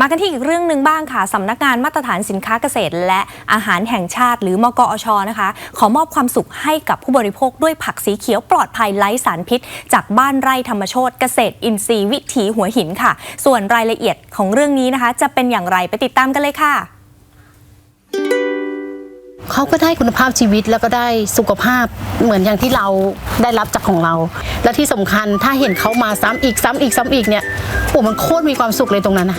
มากันที่อีกเรื่องหนึ่งบ้างค่ะสำนักงานมาตรฐานสินค้าเกษตร และอาหารแห่งชาติ หรือมกอชนะคะ ขอมอบความสุขให้กับผู้บริโภคด้วยผักสีเขียวปลอดภัยไร้สารพิษ จากบ้านไร่ธรรมโชตเกษตรอินทรีย์วิถีหัวหินค่ะ ส่วนรายละเอียดของเรื่องนี้นะคะ จะเป็นอย่างไรไปติดตามกันเลยค่ะ เขาก็ได้คุณภาพชีวิตแล้วก็ได้สุขภาพเหมือนอย่างที่เราได้รับจากของเรา และที่สำคัญถ้าเห็นเขามาซ้ำอีกซ้ำอีกซ้ำอีกเนี่ยโอ้มันโคตรมีความสุขเลยตรงนั้นนะ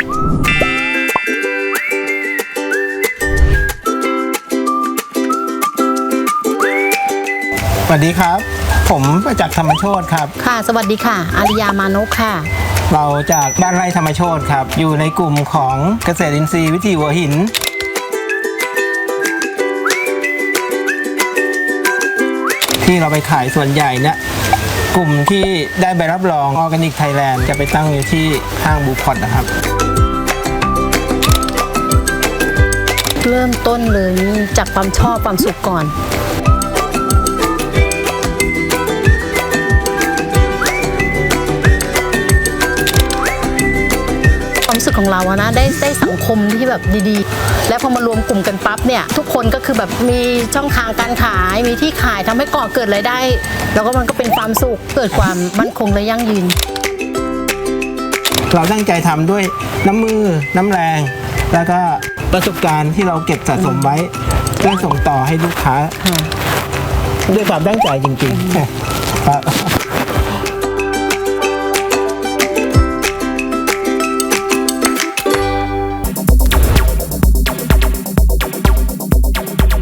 สวัสดีครับ ผมประจักษ์ธรรมโชตครับ ค่ะ สวัสดีค่ะ อาริยามานพค่ะ เราจากบ้านไร่ธรรมโชตครับ อยู่ในกลุ่มของเกษตรอินทรีย์วิถีหัวหิน ที่เราไปขายส่วนใหญ่เนี่ยกลุ่มที่ได้ใบรับรองออร์แกนิกไทยแลนด์จะไปตั้งอยู่ที่ห้างบูพอดนะครับ เริ่มต้นเลยจากความชอบความสุขก่อน ของเราอะนะได้ได้สังคมที่แบบดีๆ แล้วพอมารวมกลุ่มกันปั๊บเนี่ยทุกคนก็คือแบบมีช่องทางการขายมีที่ขายทำให้ก่อเกิดรายได้ แล้วก็มันก็เป็นความสุขเกิดความมั่นคงและยั่งยืน เราตั้งใจทำด้วยน้ำมือน้ำแรง แล้วก็ประสบการณ์ที่เราเก็บสะสมไว้เพื่อส่งต่อให้ลูกค้าค่ะด้วยความตั้งใจจริงๆครับ